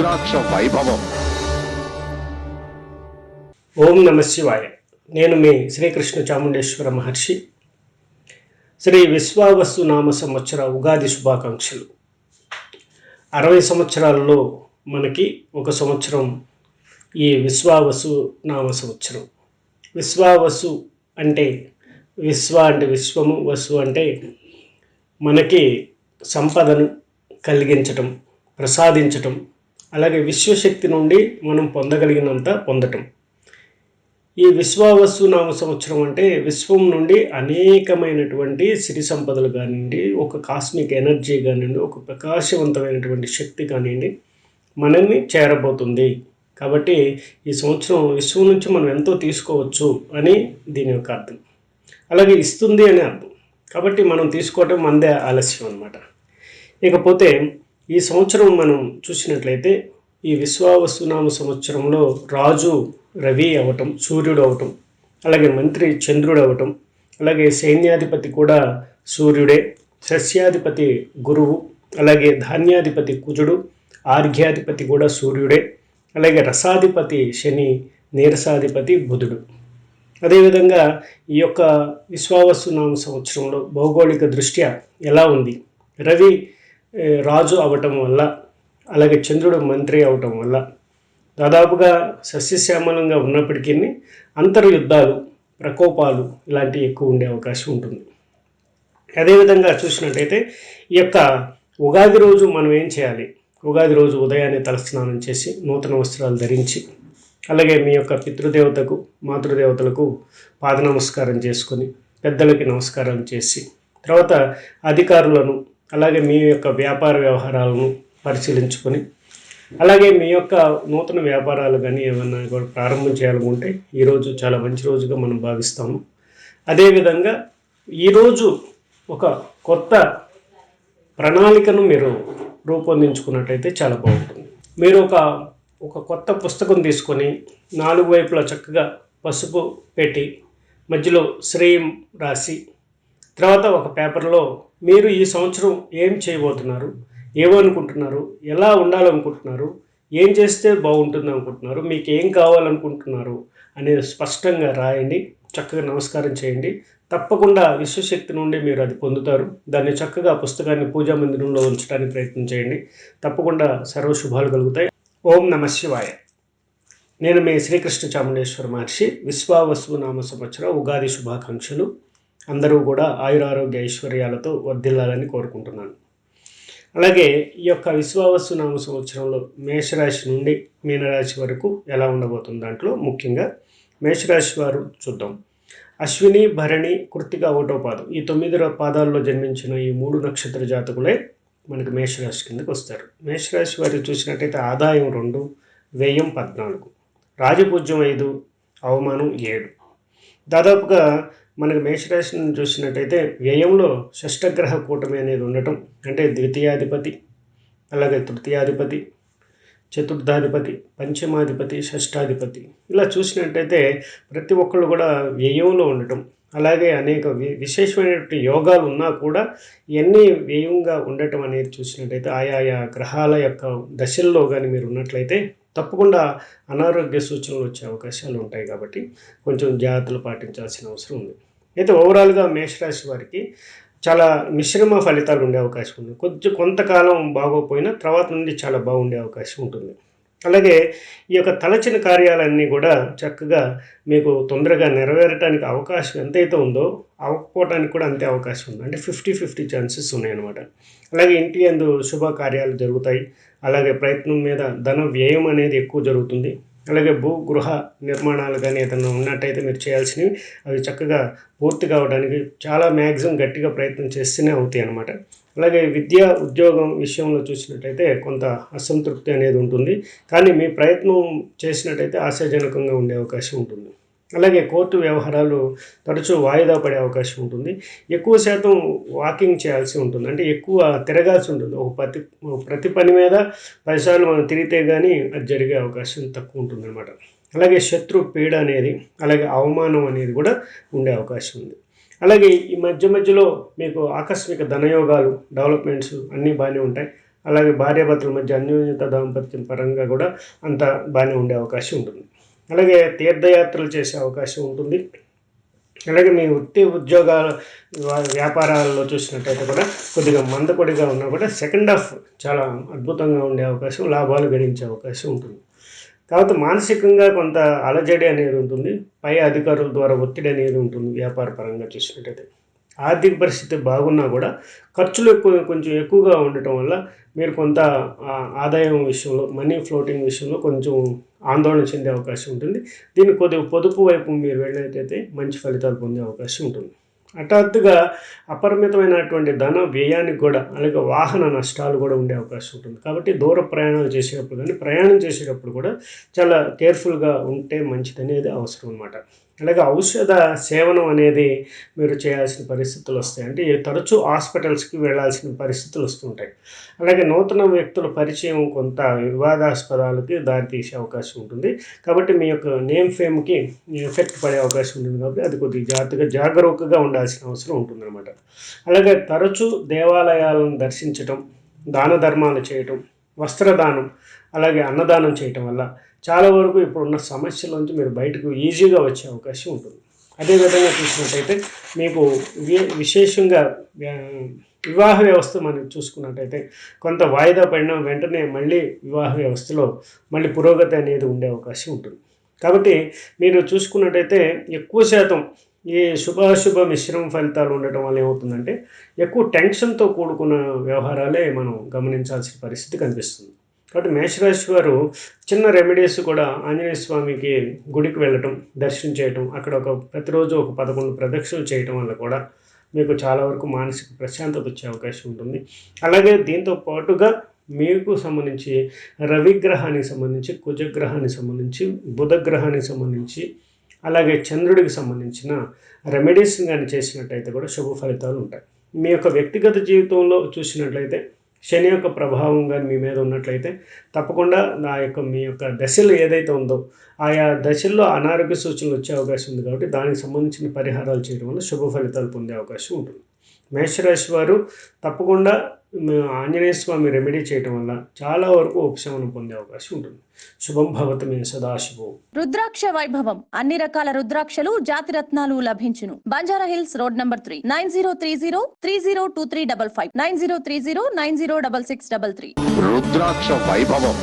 రుద్రాక్ష వైభవం. ఓం నమ శివాయ. నేను మీ శ్రీకృష్ణ చాముండేశ్వర మహర్షి. శ్రీ విశ్వావస్తు నామ సంవత్సర ఉగాది శుభాకాంక్షలు. అరవై సంవత్సరాలలో మనకి ఒక సంవత్సరం ఈ విశ్వావసు నామ సంవత్సరం. విశ్వావసు అంటే విశ్వ అంటే విశ్వము వసు అంటే మనకి సంపదను కలిగించటం ప్రసాదించటం అలాగే విశ్వశక్తి నుండి మనం పొందగలిగినంత పొందటం. ఈ విశ్వావసు నామ సంవత్సరం అంటే విశ్వం నుండి అనేకమైనటువంటి సిరి సంపదలు కానివ్వండి ఒక కాస్మిక్ ఎనర్జీ కానివ్వండి ఒక ప్రకాశవంతమైనటువంటి శక్తి కానివ్వండి మనల్ని చేరబోతుంది. కాబట్టి ఈ సంవత్సరం విశ్వం నుంచి మనం ఎంతో తీసుకోవచ్చు అని దీని యొక్క అర్థం. అలాగే ఇస్తుంది అని అర్థం. కాబట్టి మనం తీసుకోవటం మందే ఆలస్యం అన్నమాట. ఇకపోతే ఈ సంవత్సరం మనం చూసినట్లయితే ఈ విశ్వావసునామ సంవత్సరంలో రాజు రవి అవటం సూర్యుడు అవటం అలాగే మంత్రి చంద్రుడు అవటం అలాగే సైన్యాధిపతి కూడా సూర్యుడే సస్యాధిపతి గురువు అలాగే ధాన్యాధిపతి కుజుడు ఆర్ఘ్యాధిపతి కూడా సూర్యుడే అలాగే రసాధిపతి శని నీరసాధిపతి బుధుడు. అదేవిధంగా ఈ యొక్క విశ్వావసునామ సంవత్సరంలో భౌగోళిక దృష్ట్యా ఎలా ఉంది? రవి రాజు అవటం వల్ల అలాగే చంద్రుడు మంత్రి అవటం వల్ల దాదాపుగా సస్యశ్యామలంగా ఉన్నప్పటికీ అంతర్యుద్ధాలు ప్రకోపాలు ఇలాంటివి ఎక్కువ ఉండే అవకాశం ఉంటుంది. అదేవిధంగా చూసినట్టయితే ఈ యొక్క ఉగాది రోజు మనం ఏం చేయాలి? ఉగాది రోజు ఉదయాన్నే తలస్నానం చేసి నూతన వస్త్రాలు ధరించి అలాగే మీ యొక్క పితృదేవతకు మాతృదేవతలకు పాద నమస్కారం చేసుకొని పెద్దలకి నమస్కారం చేసి తర్వాత అధికారులను అలాగే మీ యొక్క వ్యాపార వ్యవహారాలను పరిశీలించుకొని అలాగే మీ యొక్క నూతన వ్యాపారాలు కానీ ఏమన్నా కూడా ప్రారంభం చేయాలనుకుంటే ఈరోజు చాలా మంచి రోజుగా మనం భావిస్తాము. అదేవిధంగా ఈరోజు ఒక కొత్త ప్రణాళికను మీరు రూపొందించుకున్నట్టయితే చాలా బాగుంటుంది. మీరు ఒక ఒక కొత్త పుస్తకం తీసుకొని నాలుగు వైపులా చక్కగా పసుపు పెట్టి మధ్యలో శ్రేయం రాసి తర్వాత ఒక పేపర్లో మీరు ఈ సంవత్సరం ఏం చేయబోతున్నారు? ఏమనుకుంటున్నారు? ఎలా ఉండాలనుకుంటున్నారు? ఏం చేస్తే బాగుంటుంది అనుకుంటున్నారు? మీకు ఏం కావాలనుకుంటున్నారు? అనేది స్పష్టంగా రాయండి. చక్కగా నమస్కారం చేయండి. తప్పకుండా విశ్వశక్తి నుండి మీరు అది పొందుతారు. దాన్ని చక్కగా పుస్తకాన్ని పూజా మందిరంలో ఉంచడానికి ప్రయత్నం చేయండి. తప్పకుండా సర్వశుభాలు కలుగుతాయి. ఓం నమ శివాయ. నేను మీ శ్రీకృష్ణ చాముండేశ్వర మహర్షి. విశ్వావసు నామ సంవత్సర ఉగాది శుభాకాంక్షలు. అందరూ కూడా ఆయురారోగ్య ఐశ్వర్యాలతో వర్ధిల్లాలని కోరుకుంటున్నాను. అలాగే ఈ యొక్క విశ్వావస్సు నామ సంవత్సరంలో మేషరాశి నుండి మీనరాశి వరకు ఎలా ఉండబోతుంది దాంట్లో? ముఖ్యంగా మేషరాశి వారు చూద్దాం. అశ్విని భరణి కృతిక ఒకటో పాదం ఈ తొమ్మిది పాదాల్లో జన్మించిన ఈ మూడు నక్షత్ర జాతకులే మనకు మేషరాశి కిందకు వస్తారు. మేషరాశి వారు చూసినట్టయితే ఆదాయం రెండు వ్యయం పద్నాలుగు రాజపూజ్యం ఐదు అవమానం ఏడు. దాదాపుగా మనకు మేషరాశిని చూసినట్టయితే వ్యయంలో షష్టగ్రహ కూటమి అనేది ఉండటం అంటే ద్వితీయాధిపతి అలాగే తృతీయాధిపతి చతుర్థాధిపతి పంచమాధిపతి షష్టాధిపతి. ఇలా చూసినట్టయితే ప్రతి ఒక్కళ్ళు కూడా వ్యయంలో ఉండటం అలాగే అనేక విశేషమైనటువంటి యోగాలు ఉన్నా కూడా ఇవన్నీ వ్యయంగా ఉండటం అనేది చూసినట్టయితే ఆయా గ్రహాల యొక్క దశల్లో కానీ మీరు ఉన్నట్లయితే తప్పకుండా అనారోగ్య సూచనలు వచ్చే అవకాశాలు ఉంటాయి కాబట్టి కొంచెం జాగ్రత్తలు పాటించాల్సిన అవసరం ఉంది. అయితే ఓవరాల్గా మేషరాశి వారికి చాలా మిశ్రమ ఫలితాలు ఉండే అవకాశం ఉంది. కొంచెం కొంతకాలం బాగోపోయినా తర్వాత నుండి చాలా బాగుండే అవకాశం ఉంటుంది. అలాగే ఈ యొక్క తలచిన కార్యాలన్నీ కూడా చక్కగా మీకు తొందరగా నెరవేరటానికి అవకాశం ఎంతైతే ఉందో అవ్వకపోవడానికి కూడా అంతే అవకాశం ఉంది. అంటే ఫిఫ్టీ ఫిఫ్టీ ఛాన్సెస్ ఉన్నాయన్నమాట అలాగే ఇంటి అందు శుభ కార్యాలు జరుగుతాయి. అలాగే ప్రయత్నం మీద ధన వ్యయం అనేది ఎక్కువ జరుగుతుంది. అలాగే భూ గృహ నిర్మాణాలు కానీ ఏదైనా ఉన్నట్టయితే మీరు చేయాల్సినవి అవి చక్కగా పూర్తి కావడానికి చాలా మ్యాక్సిమం గట్టిగా ప్రయత్నం చేస్తేనే అవుతాయి అన్నమాట. అలాగే విద్య ఉద్యోగం విషయంలో చూసినట్టయితే కొంత అసంతృప్తి అనేది ఉంటుంది. కానీ మీ ప్రయత్నం చేసినట్టయితే ఆశాజనకంగా ఉండే అవకాశం ఉంటుంది. అలాగే కోర్టు వ్యవహారాలు తరచూ వాయిదా పడే అవకాశం ఉంటుంది. ఎక్కువ శాతం వాకింగ్ చేయాల్సి ఉంటుంది. అంటే ఎక్కువ తిరగాల్సి ఉంటుంది. ఒక ప్రతి ప్రతి పని మీద పదిసార్లు మనం తిరిగితే కానీ అది జరిగే అవకాశం తక్కువ ఉంటుంది అనమాట అలాగే శత్రు పీడ అనేది అలాగే అవమానం అనేది కూడా ఉండే అవకాశం ఉంది. అలాగే ఈ మధ్య మధ్యలో మీకు ఆకస్మిక ధనయోగాలు డెవలప్మెంట్స్ అన్నీ బాగానే ఉంటాయి. అలాగే భార్యాభర్తల మధ్య అన్యోన్యత దాంపత్యం పరంగా కూడా అంత బాగానే ఉండే అవకాశం ఉంటుంది. అలాగే తీర్థయాత్రలు చేసే అవకాశం ఉంటుంది. అలాగే మీ వృత్తి ఉద్యోగాల వ్యాపారాల్లో చూసినట్టయితే కూడా కొద్దిగా మందకొడిగా ఉన్నా కూడా సెకండ్ హాఫ్ చాలా అద్భుతంగా ఉండే అవకాశం లాభాలు గడించే అవకాశం ఉంటుంది. కాబట్టి మానసికంగా కొంత అలజడి అనేది ఉంటుంది. పై అధికారుల ద్వారా ఒత్తిడి అనేది ఉంటుంది వ్యాపార పరంగా చూసినట్టయితే. ఆర్థిక పరిస్థితి బాగున్నా కూడా ఖర్చులు ఎక్కువ కొంచెం ఎక్కువగా ఉండటం వల్ల మీరు కొంత ఆదాయం విషయంలో మనీ ఫ్లోటింగ్ విషయంలో కొంచెం ఆందోళన చెందే అవకాశం ఉంటుంది. దీన్ని కొద్దిగా పొదుపు వైపు మీరు వెళ్ళినట్టయితే మంచి ఫలితాలు పొందే అవకాశం ఉంటుంది. హఠాత్తుగా అపరిమితమైనటువంటి ధన వ్యయానికి కూడా అలాగే వాహన నష్టాలు కూడా ఉండే అవకాశం ఉంటుంది. కాబట్టి దూర ప్రయాణాలు చేసేటప్పుడు కానీ ప్రయాణం చేసేటప్పుడు కూడా చాలా కేర్ఫుల్గా ఉంటే మంచిది అనేది అవసరం అనమాట అలాగే ఔషధ సేవనం అనేది మీరు చేయాల్సిన పరిస్థితులు వస్తాయి. అంటే తరచూ హాస్పిటల్స్కి వెళ్ళాల్సిన పరిస్థితులు వస్తుంటాయి అలాగే నూతన వ్యక్తుల పరిచయం కొంత వివాదాస్పదాలకి దారితీసే అవకాశం ఉంటుంది. కాబట్టి మీ యొక్క నేమ్ ఫేమ్కి ఎఫెక్ట్ పడే అవకాశం ఉంటుంది కాబట్టి అది కొద్దిగా జాగ్రత్తగా జాగరూకగా ఉండాల్సిన అవసరం ఉంటుందన్నమాట. అలాగే తరచూ దేవాలయాలను దర్శించటం దాన ధర్మాలు చేయటం వస్త్రదానం అలాగే అన్నదానం చేయటం వల్ల చాలా వరకు ఇప్పుడున్న సమస్యల నుంచి మీరు బయటకు ఈజీగా వచ్చే అవకాశం ఉంటుంది. అదేవిధంగా చూసినట్టయితే మీకు విశేషంగా వివాహ వ్యవస్థ మనం చూసుకున్నట్టయితే కొంత వాయిదా పడిన వెంటనే మళ్ళీ వివాహ వ్యవస్థలో మళ్ళీ పురోగతి అనేది ఉండే అవకాశం ఉంటుంది. కాబట్టి మీరు చూసుకున్నట్టయితే ఎక్కువ శాతం ఈ శుభాశుభ మిశ్రమ ఫలితాలు ఉండటం వల్ల ఏమవుతుందంటే ఎక్కువ టెన్షన్తో కూడుకున్న వ్యవహారాలే మనం గమనించాల్సిన పరిస్థితి కనిపిస్తుంది. కాబట్టి మేషరాశి వారు చిన్న రెమెడీస్ కూడా ఆంజనేయ స్వామికి గుడికి వెళ్ళటం దర్శనం చేయటం అక్కడ ఒక ప్రతిరోజు ఒక పదకొండు ప్రదక్షిణలు చేయటం వల్ల కూడా మీకు చాలా వరకు మానసిక ప్రశాంతత వచ్చే అవకాశం ఉంటుంది. అలాగే దీంతో పాటుగా మీకు సంబంధించి రవిగ్రహానికి సంబంధించి కుజగ్రహానికి సంబంధించి బుధగ్రహానికి సంబంధించి అలాగే చంద్రుడికి సంబంధించిన రెమెడీస్ కానీ చేసినట్టయితే కూడా శుభ ఫలితాలు ఉంటాయి. మీ యొక్క వ్యక్తిగత జీవితంలో చూసినట్లయితే శని యొక్క ప్రభావం కానీ మీ మీద ఉన్నట్లయితే తప్పకుండా నా యొక్క మీ యొక్క దశలు ఏదైతే ఉందో ఆయా దశల్లో అనారోగ్య సూచనలు వచ్చే అవకాశం ఉంది కాబట్టి దానికి సంబంధించిన పరిహారాలు చేయడం వల్ల శుభ ఫలితాలు పొందే అవకాశం ఉంటుంది. మేషరాశి వారు తప్పకుండా ఆంజనేయ స్వామి రెమెడీ చేయడం వల్ల చాలా వరకు ఉపశమనం పొందే అవకాశం ఉంటుంది. శుభం భవతు మే సదాశివం. రుద్రాక్ష వైభవం. అన్ని రకాల రుద్రాక్షలు జాతి రత్నాలు లభించును. Banjara hills road number three. Nine zero three zero three zero two three double five. Nine zero three zero nine zero double six double three. రుద్రాక్ష వైభవం.